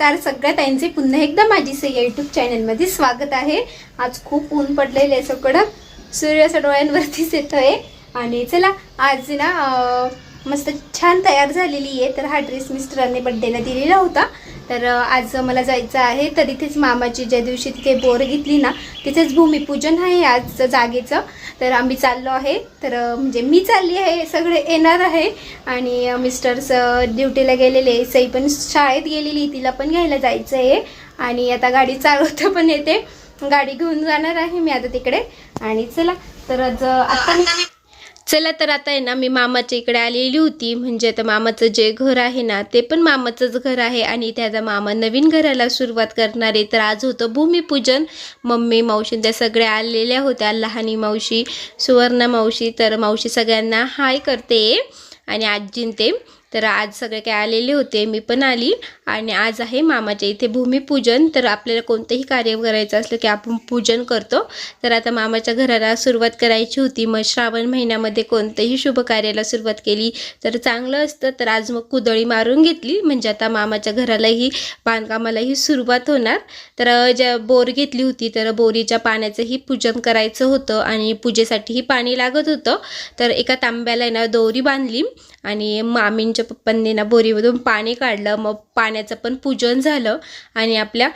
नमस्कार. सगळ्या त्यांचे पुन्हा एकदा माझी से यूट्यूब चॅनलमध्ये स्वागत आहे. आज खूप ऊन पडलेलं आहे सगळं. सूर्य असं डोळ्यांवरतीच येतोय. आणि चला आज ना मस्त छान तयार झालेली आहे. तर हा ड्रेस मिस्टरांनी बड्डेला दिलेला होता. तर आज मला जायचं आहे. तर इथेच मामाची ज्या दिवशी तिथे बोर घेतली ना तिथेच भूमिपूजन आहे आज जागेचं. तर आम्ही चाललो आहे. तर म्हणजे मी चालली आहे सगळे येणार आहे. आणि मिस्टर्स ड्युटीला गेलेले सई पण शाळेत गेलेली तिला पण घ्यायला जायचं आहे. आणि आता गाडी चालवता पण येते. गाडी घेऊन जाणार आहे मी आता तिकडे. आणि चला तर आज आता मी चला तर आता आहे ना मी मामाच्या इकडे आलेली होती. म्हणजे आता मामाचं जे घर आहे ना ते पण मामाचंच घर आहे आणि इथे आता मामा नवीन घराला सुरुवात करणार आहे. तर आज होतं भूमिपूजन. मम्मी मावशी त्या सगळ्या आलेल्या होत्या लहानी मावशी सुवर्णा मावशी. तर मावशी सगळ्यांना हाय करते. आणि आजीं ते तर आज सगळे काय आलेले होते मी पण आली. आणि आज आहे मामाच्या इथे भूमिपूजन. तर आपल्याला कोणतंही कार्य करायचं असलं की आपण पूजन करतो. तर आता मामाच्या घराला सुरुवात करायची होती. मग श्रावण महिन्यामध्ये कोणत्याही शुभ कार्याला सुरुवात केली तर चांगलं असतं. तर आज मग कुदळी मारून घेतली. म्हणजे आता मामाच्या घरालाही बांधकामालाही सुरुवात होणार. तर ज्या बोर घेतली होती तर बोरीच्या पाण्याचंही पूजन करायचं होतं. आणि पूजेसाठीही पाणी लागत होतं. तर एका तांब्याला ना दोरी बांधली. आणि मामींच्या पप्पांनी ना बोरीमधून पाणी काढलं. मग पाण्याचं पण पूजन झालं आणि आपल्या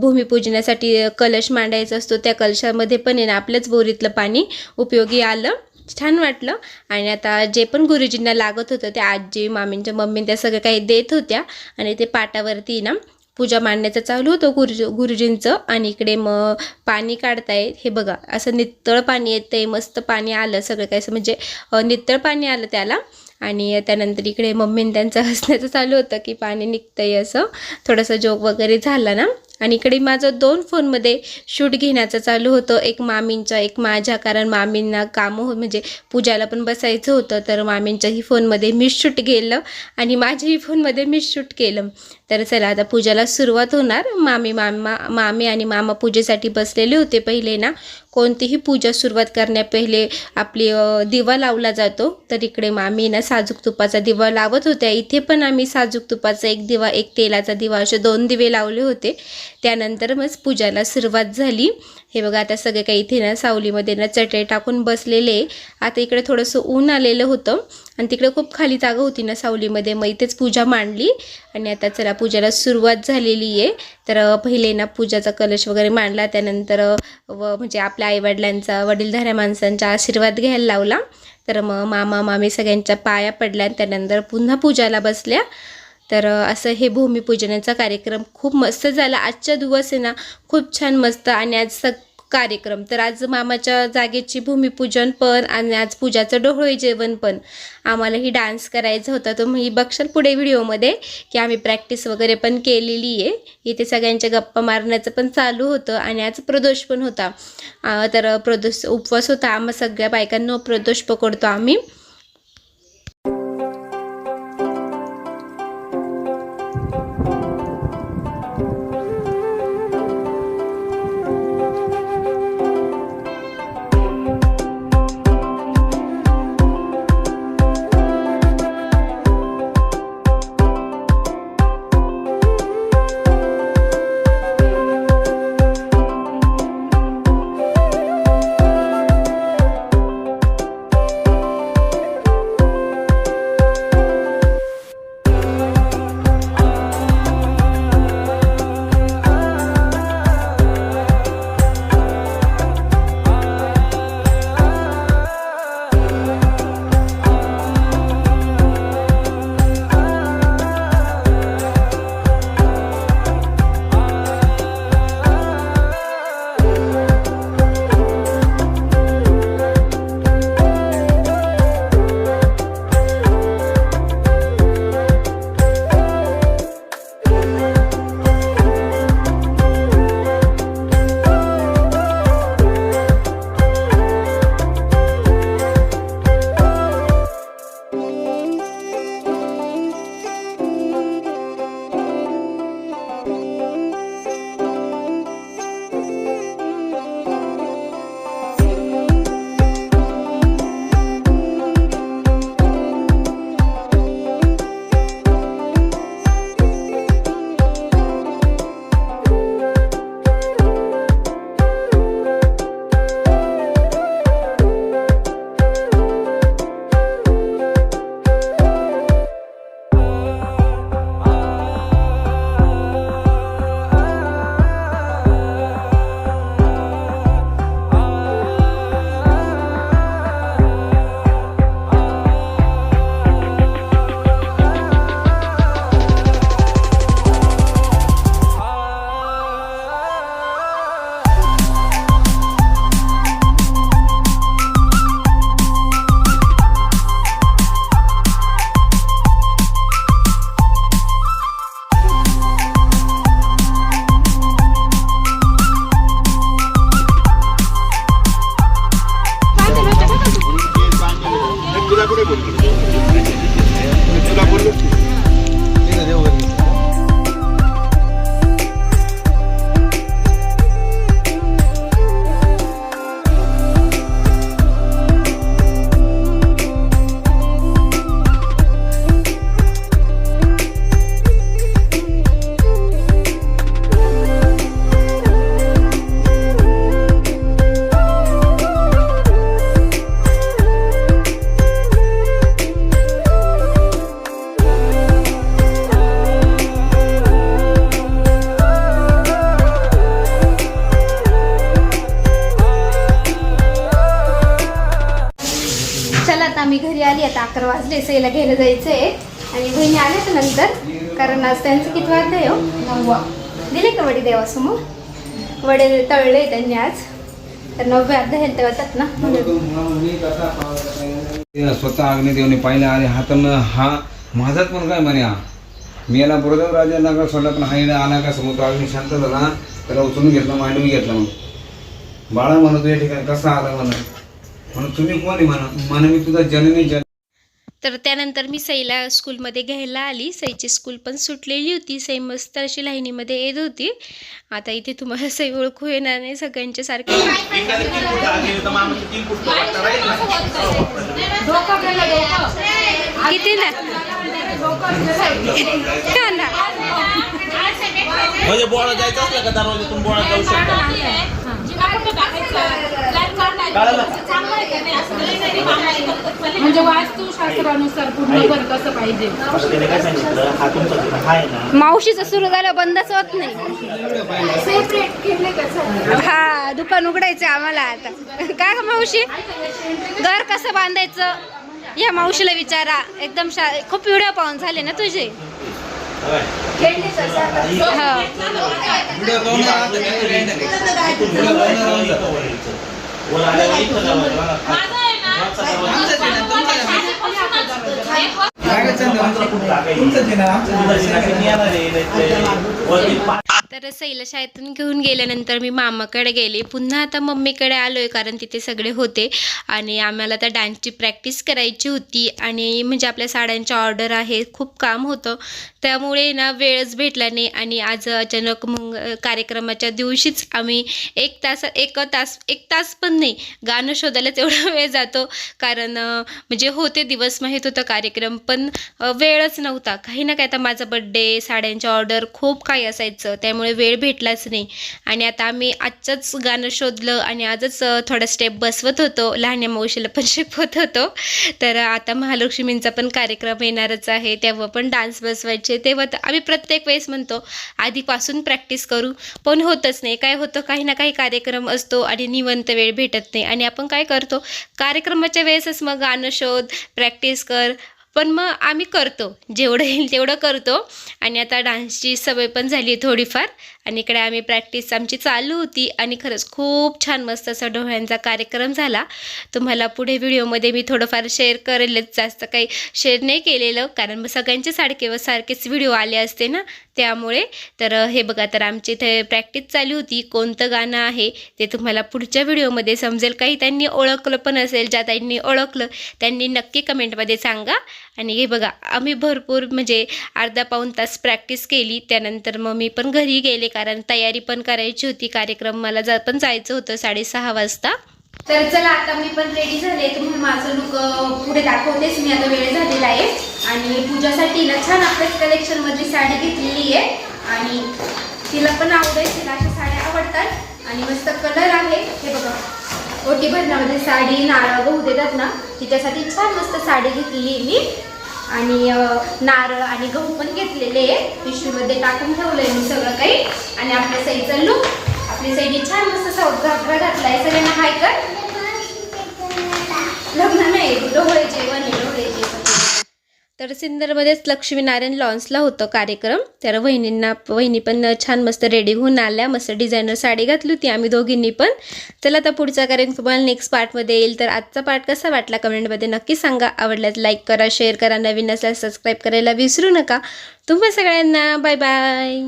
भूमिपूजनासाठी कलश मांडायचा असतो. त्या कलशामध्ये पण आहे ना आपल्याच बोरीतलं पाणी उपयोगी आलं. छान वाटलं. आणि आता जे पण गुरुजींना लागत होतं त्या आजी मामींच्या मम्मी त्या सगळं काही देत होत्या. आणि ते पाटावरती ना पूजा मांडण्याचं चालू होतं गुरुजी गुरुजींचं. आणि इकडे मग पाणी काढतायत हे बघा असं नितळ पाणी येतंय. मस्त पाणी आलं सगळं काय असं. म्हणजे नितळ पाणी आलं त्याला. आणि त्यानंतर इकडे मम्मीने त्यांचं हसण्याचं चालू होतं की पाणी निघतंय असं. थोडंसं जोक वगैरे झाला ना. आणि इकडे माझं दोन फोनमध्ये शूट घेण्याचं चालू होतं. एक मामींचा एक माझ्या. कारण मामींना कामं हो म्हणजे पूजाला पण बसायचं होतं. तर मामींच्याही फोनमध्ये मी शूट गेलं आणि माझ्याही फोनमध्ये मी शूट केलं. तर चला आता पूजाला सुरुवात होणार. मामी मामा मामी आणि मामा पूजेसाठी बसलेले होते पहिले ना. कोणतीही पूजा सुरुवात करण्यापहिले आपली दिवा लावला जातो. तर इकडे मामी ना साजूक तुपाचा दिवा लावत होत्या. इथे पण आम्ही साजूक तुपाचा एक दिवा एक तेलाचा दिवा असे दोन दिवे लावले होते. त्यानंतर मग पूजाला सुरुवात झाली. हे बघा आता सगळे काही इथे ना सावलीमध्ये ना चटई टाकून बसलेले. आता इकडे थोडंसं ऊन आलेलं होतं आणि तिकडे खूप खाली जागा होती ना सावलीमध्ये. मग इथेच पूजा मांडली आणि आता चला पूजाला सुरुवात झालेली आहे. तर पहिले ना पूजाचा कलश वगैरे मांडला त्यानंतर व म्हणजे आपल्या आईवडिलांचा वडीलधाऱ्या माणसांचा आशीर्वाद घ्यायला लावला. तर मग मामा मामी सगळ्यांच्या पाया पडल्या आणि त्यानंतर पुन्हा पूजाला बसल्या. तर असं हे भूमिपूजनाचा कार्यक्रम खूप मस्त झाला. आजचा दिवस आहे ना खूप छान मस्त आणि आज सग कार्यक्रम. तर आज मामाच्या जागेची भूमिपूजन पण आणि आज पूजाचं डोहळे जेवण पण. आम्हालाही डान्स करायचा होता. तुम्ही बघशाल पुढे व्हिडिओमध्ये की आम्ही प्रॅक्टिस वगैरे पण केलेली आहे. इथे सगळ्यांच्या गप्पा मारण्याचं पण चालू होतं आणि आज प्रदोष पण होता. तर प्रदोष उपवास होता. आम्हा सगळ्या बायकांना प्रदोष पकडतो आम्ही. घरी आली आता अकरा वाजले सईला घ्यायला जायचं आहे आणि बहिणी आल्याच नंतर कारण आज त्यांचं किती वाजलं आहे हो? नववा. दिले का वडे देवासमोर? वडे तळले त्यांनी आज. तर नववे अर्धा हेल्थ वाटतात ना. स्वतः अग्निदेवने पाहिलं आणि हातानं हा माझाच पण काय म्हणे हा. मी याला बुरदेव राजा नगर सोडला पण हा आला का समोर अग्नी शांत झाला. त्याला उचलून घेतलं मांडून घेतलं मग बाळा म्हणतो या ठिकाणी कसा आला म्हणून? म्हणून तुम्ही कोण आहे म्हणा? म्हणे मी तुझा जननी जन तर त्यानंतर मी सईला स्कूलमध्ये घ्यायला आली. सईची स्कूल पण सुटलेली होती. सई मस्त अशी लाईनीमध्ये येत होती. आता इथे तुम्हाला सई ओळखू येणार नाही सगळ्यांच्या सारखे. किती ना? म्हणजे बोळा जायचं असलं का दरवाजातून बोळा जाऊ शकतो? कळलं का? म्हणजे वास्तुशास्त्रानुसार पूर्ण घर कसं पाहिजे. हा ना? मावशीचं सुरू झालं बंदच होत नाही. हा दुकान उघडायचं आम्हाला आता. काय ग मावशी? घर कसं बांधायचं? या मावशीला विचारा. एकदम शा खूप व्हिडिओ पाहून झाले ना तुझे. होय. हा वर आल्यावर इथं जावं लागतं. वरचा दरवाजा. कुठं टाकायचं? मी येणार आहे, नाहीतर वरती पा- तर सैला शाळेतून घेऊन गेल्यानंतर मी मामाकडे गेले. पुन्हा आता मम्मीकडे आलो आहे कारण तिथे सगळे होते. आणि आम्हाला त्या डान्सची प्रॅक्टिस करायची होती. आणि म्हणजे आपल्या साड्यांच्या ऑर्डर आहे खूप काम होतं. त्यामुळे ना वेळच भेटला नाही. आणि आज अचानक मग कार्यक्रमाच्या दिवशीच आम्ही एक तास एक तास एक तास पण नाही. गाणं शोधायलाच एवढा वेळ जातो. कारण म्हणजे होते दिवस माहीत होतं कार्यक्रम. पण वेळच नव्हता. काही ना काही आता माझा बड्डे साड्यांच्या ऑर्डर खूप काही असायचं. त्यामुळे वेळ भेटलाच नाही. आणि आता आम्ही आजचंच गाणं शोधलं आणि आजच थोडा स्टेप बसवत होतो. लहान्या मावशीला पण शिकवत होतो. तर आता महालक्ष्मींचा पण कार्यक्रम येणारच आहे. तेव्हा पण डान्स बसवायचे. तेव्हा तर आम्ही प्रत्येक वेळेस म्हणतो आधीपासून प्रॅक्टिस करू. पण होतच नाही. काय होतं काही ना काही कार्यक्रम असतो आणि निवंत वेळ भेटत नाही. आणि आपण काय करतो कार्यक्रमाच्या वेळेसच मग गाणं शोध प्रॅक्टिस कर. पण मग आम्ही करतो. जेवढं येईल तेवढं करतो. आणि आता डान्सची सवय पण झाली आहे थोडीफार. आणि इकडे आम्ही प्रॅक्टिस आमची चालू होती आणि खरंच खूप छान मस्त असा डोळ्यांचा कार्यक्रम झाला. तुम्हाला पुढे व्हिडिओमध्ये मी थोडंफार शेअर करेलच जास्त काही शेअर नाही केलेलं कारण मग सगळ्यांचे सारखे व सारखेच व्हिडिओ आले असते ना त्यामुळे. तर हे बघा तर आमची इथे प्रॅक्टिस चालू होती. कोणतं गाणं आहे ते तुम्हाला पुढच्या व्हिडिओमध्ये समजेल. काही त्यांनी ओळखलं पण असेल ज्या त्यांनी ओळखलं त्यांनी नक्की कमेंटमध्ये सांगा. आणि हे बघा आम्ही भरपूर म्हणजे अर्धा पाऊण तास प्रॅक्टिस केली. त्यानंतर मग मी पण घरी गेले कारण तयारी पण करायची होती. कार्यक्रम मला जा पण जायचं होतं साडेसहा वाजता. तर चला आता मी पण रेडी झाले. तुम्ही माझं लुक पुढे दाखवतेच. मी आता वेळ झालेला आहे. आणि पूजासाठी ना छान आपल्याच कलेक्शनमधली साडी घेतलेली आहे. आणि तिला पण आवडेल तिला अशा साड्या आवडतात. आणि मस्त कलर आहे. हे बघा. ओटी भरण्यामध्ये साडी नारळ गहू देतात ना? तिच्यासाठी छान मस्त साडी घेतलेली आहे मी. आणि नारळ आणि गहू पण घेतलेले आहे पिशवीमध्ये टाकून ठेवलंय मी सगळं काही. आणि आपल्या साईचं लुक आपली साईने छान मस्त साऊथ घातलाय. सगळ्यांना हाय कर. लग्न नाही डोळे जेवण आहे डोळे. तर सिंदरमध्येच लक्ष्मीनारायण लॉन्सला होतं कार्यक्रम. तर वहिनींना वहिनी पण छान मस्त रेडी होऊन आल्या मस्त डिझायनर साडी घातली होती आम्ही दोघींनी पण. चला आता पुढचा कार्यक्रम तुम्हाला नेक्स्ट पार्टमध्ये येईल. तर आजचा पार्ट कसा वाटला कमेंटमध्ये नक्की सांगा. आवडल्यास लाईक करा शेअर करा. नवीन असल्यास सबस्क्राईब करायला विसरू नका. तुम्हा सगळ्यांना बाय बाय